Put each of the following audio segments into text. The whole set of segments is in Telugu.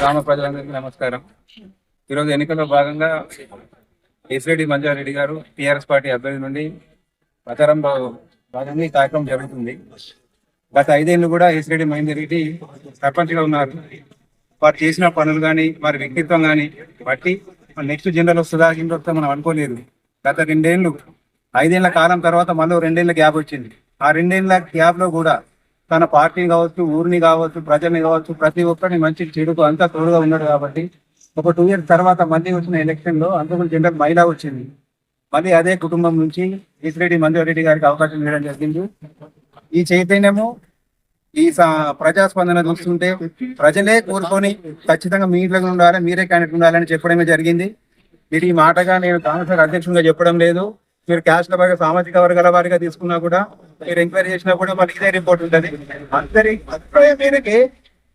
గ్రామ ప్రజలందరికీ నమస్కారం. ఈరోజు ఎన్నికల్లో భాగంగా ఎస్రెడ్డి మంజారెడ్డి గారు టిఆర్ఎస్ పార్టీ అభ్యర్థి నుండి ప్రచారంలో భాగంగా ఈ కార్యక్రమం జరుగుతుంది. గత ఐదేళ్ళు కూడా ఎస్రెడ్డి మహేందర్ రెడ్డి సర్పంచ్గా ఉన్నారు. వారు చేసిన పనులు కానీ వారి వ్యక్తిత్వం కానీ బట్టి నెక్స్ట్ జనరల్ వస్తుందా జనరల్ వస్తుందా మనం అనుకోలేదు. గత రెండేళ్ళు ఐదేళ్ళ కాలం తర్వాత మళ్ళీ రెండేళ్ళ గ్యాప్ వచ్చింది. ఆ రెండేళ్ళ గ్యాప్లో కూడా తన పార్టీని కావచ్చు ఊరిని కావచ్చు ప్రజల్ని కావచ్చు ప్రతి ఒక్కరిని మంచి చెడుకు అంతా తోడుగా ఉన్నాడు కాబట్టి ఒక టూ ఇయర్స్ తర్వాత మళ్ళీ వచ్చిన ఎలక్షన్లో అందుకు జనరల్ మహిళ వచ్చింది. మళ్ళీ అదే కుటుంబం నుంచి ఈశ్వరెడ్డి మంజురెడ్డి గారికి అవకాశం ఇవ్వడం జరిగింది. ఈ చైతన్యము ఈ ప్రజాస్పందన చూస్తుంటే ప్రజలే కోరుకొని ఖచ్చితంగా మీ ఇంట్లో ఉండాలి మీరే క్యాండిడేట్ ఉండాలని చెప్పడమే జరిగింది. మీరు ఈ మాటగా నేను కాంగ్రెస్ అధ్యక్షుడిగా చెప్పడం లేదు. మీరు క్యాస్ట్ బాగా సామాజిక వర్గాల వారిగా తీసుకున్నా కూడా మీరు ఎంక్వైరీ చేసినా కూడా మనకి ఇదే రిపోర్ట్ ఉంటుంది. అందరి అభిప్రాయం మేరకే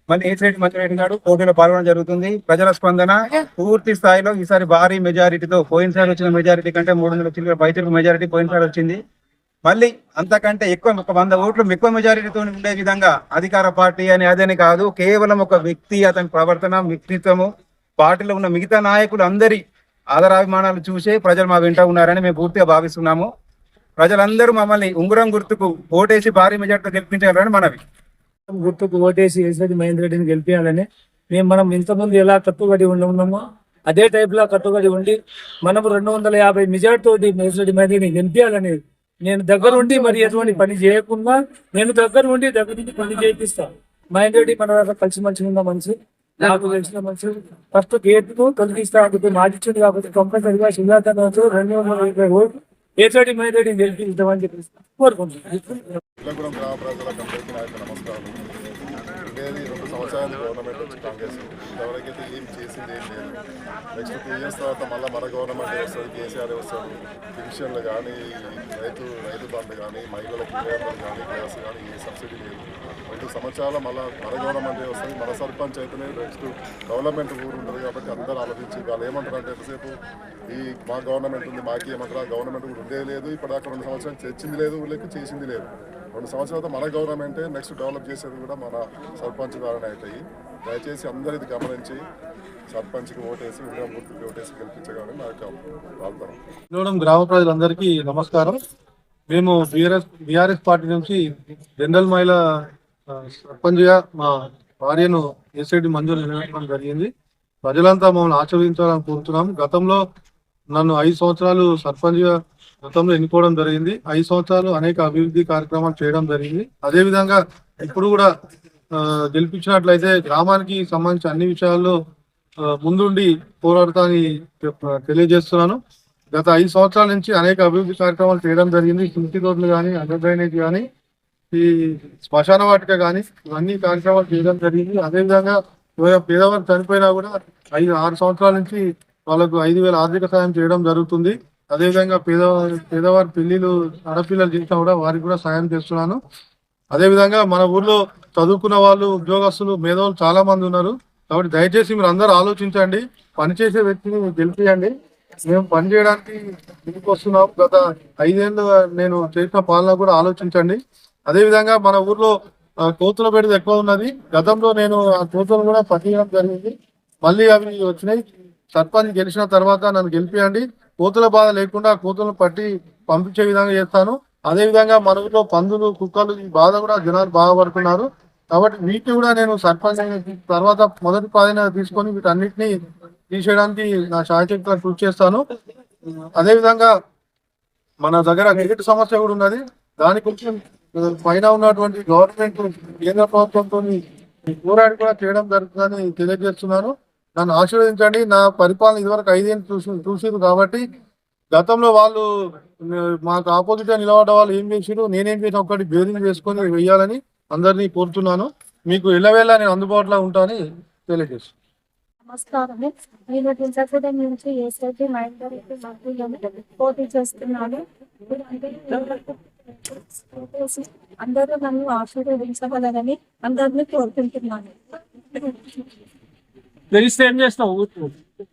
మళ్ళీ ఏసిరెడ్డి మంచిరెడ్డి గారు పోటీలో పాల్గొనడం జరుగుతుంది. ప్రజల స్పందన పూర్తి స్థాయిలో ఈసారి భారీ మెజారిటీతో పోయినసారి వచ్చిన మెజారిటీ కంటే మూడు వందల చిల్లర బయట మెజారిటీ పోయినసారి వచ్చింది. మళ్ళీ అంతకంటే ఎక్కువ ఒక వంద ఓట్లు ఎక్కువ మెజారిటీతో ఉండే విధంగా అధికార పార్టీ అని అదని కాదు కేవలం ఒక వ్యక్తి అతని ప్రవర్తన వ్యక్తిత్వము పార్టీలో ఉన్న మిగతా నాయకులు అందరి ఆదరాభిమానాలు చూసే ప్రజలు మా వెంట ఉన్నారని మేము పూర్తిగా భావిస్తున్నాము. ప్రజలందరూ మమ్మల్ని ఉంగరం గుర్తుకు ఓటేసి భారీ మెజార్టీతో గెలిపించాలని మనవి. గుర్తుకు ఓటేసి యశ్వతి మహేంద్ర రెడ్డిని గెలిపించాలని మేము మనం ఇంతకుముందు ఎలా కట్టుబడి ఉండి ఉన్నామో అదే టైప్లో కట్టుబడి ఉండి మనం రెండు వందల యాభై మెజార్టీ తోటి యశ్వతి గెలిపించాలని నేను దగ్గర ఉండి మరి ఎటువంటి పని చేయకుండా నేను దగ్గర ఉండి దగ్గర నుండి పని చేయిస్తాను. మహేందర్ రెడ్డి మన దగ్గర కలిసి మంచిగా ఉన్న మనిషి. నాకు తెలిసిన మనుషులు ఫస్ట్ గేట్కు తొలగిస్తా అనుకుంటే కాబట్టి కంపల్సరిగా సుజాత రెండు వందల ఇరవై ఓట్లు ఏసోటి మహేంద్ర రెడ్డిని గెలిపిస్తామని చెప్పి కోరుకుంటున్నాను నమస్కారం ఉండేది సంవత్సరాలు గవర్నమెంట్ వచ్చి కాంగ్రెస్ ఇంతవరకు ఏం చేసింది ఏం లేదు. నెక్స్ట్ టూ ఇయర్స్ తర్వాత మళ్ళీ మన గవర్నమెంట్ వస్తుంది కేసీఆర్ వస్తారు పెన్షన్లు కానీ రైతు రైతు బంధు కానీ మహిళలకు కానీ గ్యాస్ కానీ ఏ సబ్సిడీ లేదు. రెండు సంవత్సరాలు మళ్ళీ మన గవర్నమెంట్ వస్తుంది. మన సర్పంచ్ అయితేనే నెక్స్ట్ గవర్నమెంట్ ఊరు ఉంటుంది కాబట్టి అందరూ ఆలోచించి వాళ్ళు ఏమంటారు అంటే ఎంతసేపు? ఈ మా గవర్నమెంట్ ఉంది మాకు ఏమంటారు గవర్నమెంట్ కూడా ఉండేది లేదు. ఇప్పుడు అక్కడ రెండు సంవత్సరాలు తెచ్చింది లేదు వీళ్ళకి చేసింది లేదు. రెండు సంవత్సరాల మన గవర్నమెంటే నెక్స్ట్ డెవలప్ చేసేది కూడా మన సర్పంచ్ ద్వారానే అవుతాయి దయచేసి అందరూ ఇది గమనించి సర్పంచ్కి ఓటేసి ఉంగరం గుర్తుకి ఓటేసి గెలిపించగలని నా యొక్క వాగ్దానం. గ్రామ ప్రజలందరికీ నమస్కారం. మేము బీఆర్ఎస్ బీఆర్ఎస్ పార్టీ నుంచి జనరల్ మహిళ సర్పంచ్గా మా భార్యను ఎస్ఐడి మంజూరు నిర్వహించడం జరిగింది. ప్రజలంతా మమ్మల్ని ఆశీర్వదించాలని కోరుతున్నాం. గతంలో నన్ను ఐదు సంవత్సరాలు సర్పంచ్గా గతంలో ఎన్నుకోవడం జరిగింది. ఐదు సంవత్సరాలు అనేక అభివృద్ధి కార్యక్రమాలు చేయడం జరిగింది. అదే విధంగా ఇప్పుడు కూడా గెలిపించినట్లయితే గ్రామానికి సంబంధించిన అన్ని విషయాల్లో ముందుండి పోరాడతాని తెలియజేస్తున్నాను. గత ఐదు సంవత్సరాల నుంచి అనేక అభివృద్ధి కార్యక్రమాలు చేయడం జరిగింది. సింటి రోడ్లు కానీ అండర్ డ్రైనేజ్ కానీ ఈ శ్మశాన వాటిక కానీ ఇవన్నీ కార్యక్రమాలు చేయడం జరిగింది. అదేవిధంగా పేదవారు చనిపోయినా కూడా ఐదు ఆరు సంవత్సరాల నుంచి వాళ్ళకు ఐదు వేల ఆర్థిక సాయం చేయడం జరుగుతుంది. అదేవిధంగా పేదవారి పేదవారి పెళ్ళిలు ఆడపిల్లలు చేసినా కూడా వారికి కూడా సాయం చేస్తున్నాను. అదేవిధంగా మన ఊర్లో చదువుకున్న వాళ్ళు ఉద్యోగస్తులు మేధావులు చాలా మంది ఉన్నారు. కాబట్టి దయచేసి మీరు అందరూ ఆలోచించండి. పనిచేసే వ్యక్తిని గెలిపియండి. మేము పని చేయడానికి ముందుకు వస్తున్నాం. గత ఐదేళ్ళు నేను చేసిన పాలన కూడా ఆలోచించండి. అదేవిధంగా మన ఊర్లో కోతుల పెడితే ఎక్కువ ఉన్నది. గతంలో నేను ఆ కోతులు కూడా పని చేయడం జరిగింది. మళ్ళీ అవి వచ్చినాయి. సర్పంచ్ గెలిచిన తర్వాత నన్ను గెలిపియండి. కోతుల బాధ లేకుండా కోతులను పట్టి పంపించే విధంగా చేస్తాను. అదే విధంగా మన ఊర్లో పందులు కుక్కలు ఈ బాధ కూడా జనాలు బాధపడుతున్నారు. కాబట్టి వీటిని కూడా నేను సర్పంచ్ తర్వాత మొదటి ప్రాధాన్యత తీసుకొని వీటన్నిటిని తీసేయడానికి నా శాయశక్తిగా కృషి చేస్తాను. అదేవిధంగా మన దగ్గర క్రికెట్ సమస్య కూడా ఉన్నది. దాని కొంచెం పైన ఉన్నటువంటి గవర్నమెంట్ కేంద్ర ప్రభుత్వంతో పోరాడి కూడా చేయడం జరుగుతుందని తెలియజేస్తున్నాను. నన్ను ఆశీర్వదించండి. నా పరిపాలన ఇదివరకు ఐదేళ్ళు చూసి చూసిరు కాబట్టి గతంలో వాళ్ళు మాకు ఆపోజిట్గా నిలబడ్డ వాళ్ళు ఏం చేసారు నేనేం చేసిన ఒక్కటి బేరింగ్ చేసుకొని వెయ్యాలని అందరినీ కోరుతున్నాను. మీకు ఇళ్ళవేళ నేను అందుబాటులో ఉంటానని తెలియజేస్తున్నాను. నమస్కారం. నేను చింతకూడెం నుంచి ఏసైతే మైండ్ పోటీ చేస్తున్నాను. అందరూ నన్ను ఆశీర్వదించగలరని అందరినీ కోరుకుంటున్నాను. తెలిస్తే ఏం చేస్తావు?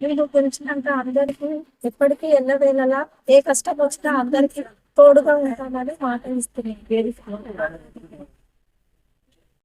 నేను తెలిసినంత అందరికీ ఎప్పటికీ ఎల్లవేళలా ఏ కష్టం వచ్చినా అందరికీ తోడుగా ఉంటానని మాట ఇస్తున్నాను.